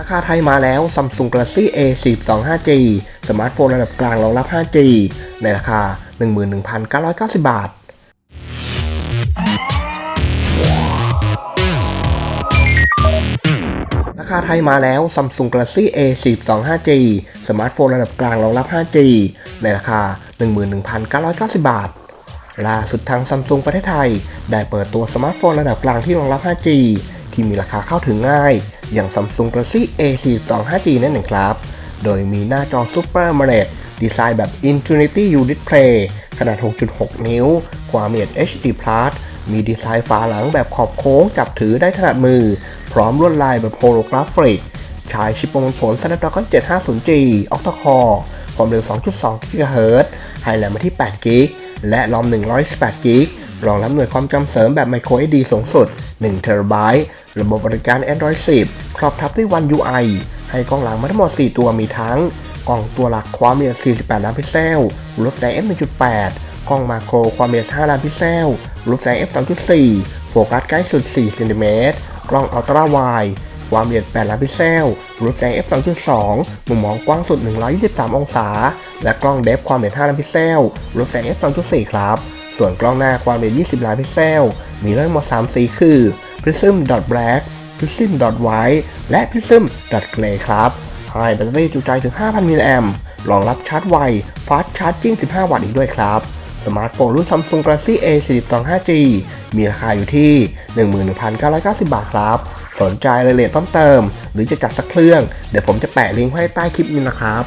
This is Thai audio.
ราคาไทยมาแล้ว Samsung Galaxy A 4 2 5G สมาร์ทโฟนระดับกลางรองรับ 5G ในราคา 11,990 บาท ราคาไทยมาแล้ว Samsung Galaxy A 4 2 5G สมาร์ทโฟนระดับกลางรองรับ 5G ในราคา 11,990 บาทล่าสุดทางซัมซุงประเทศไทย ได้เปิดตัวสมาร์ทโฟนระดับกลางที่รองรับ 5G ที่มีราคาเข้าถึงง่าย อย่าง Samsung Galaxy A42 5G นั่นเองครับ โดยมีหน้าจอ Super AMOLED ดีไซน์แบบ Infinity U Display ขนาด 6.6 นิ้ว ความละเอียด HD Plus มีดีไซน์ฝาหลังแบบขอบโค้งจับถือได้ถนัดมือ พร้อมลวดลายแบบโฮโลกราฟิกใช้ชิปประมวลผล Snapdragon 750G Octa-core ความเร็ว 2.2 GHz ให้แรมมาที่8 g b และรอม128 g b รองรับหน่วยความจำเสริมแบบ Micro SD สูงสุด 1 TB ระบบบริการ Android 10 ครอบทับด้วย One UI ให้กล้องหลังมาทั้งหมด 4 ตัวมีทั้ง กล้องตัวหลักความละเอียด 48 ล้านพิกเซลรูปแสง f 1.8 กล้องมาโครความละเอียด 5 ล้านพิกเซลรูปแสง f 2.4 โฟกัสใกล้สุด4เซนติเมตรกล้องอัลตร้าไวด์ความละเอียด 8 ล้านพิกเซลรูปแสง f 2.2 มุมมองกว้างสุด 123 องศา และกล้องเดฟความละเอียด 5 ล้านพิกเซลรูปแสง f 2.4 ครับ ส่วนกล้องหน้าความละเอียด 20 ล้านพิกเซล มีเรื่องหมด3สีคือ Prism Black Prism White และ Prism Gray ครับให้แบตเตอรี่จุใจถึง 5,000มิลลิแอมป์รองรับชาร์จไว Fast Charging 15 วัตต์อีกด้วยครับ สมาร์ทโฟนรุ่น Samsung Galaxy A 42 5G มีราคาอยู่ที่ 11,990 บาทครับ สนใจรายละเอียดเพิ่มเติม หรือจะจัดสักเครื่อง เดี๋ยวผมจะแปะลิงก์ไว้ใต้คลิปนี้นะครับ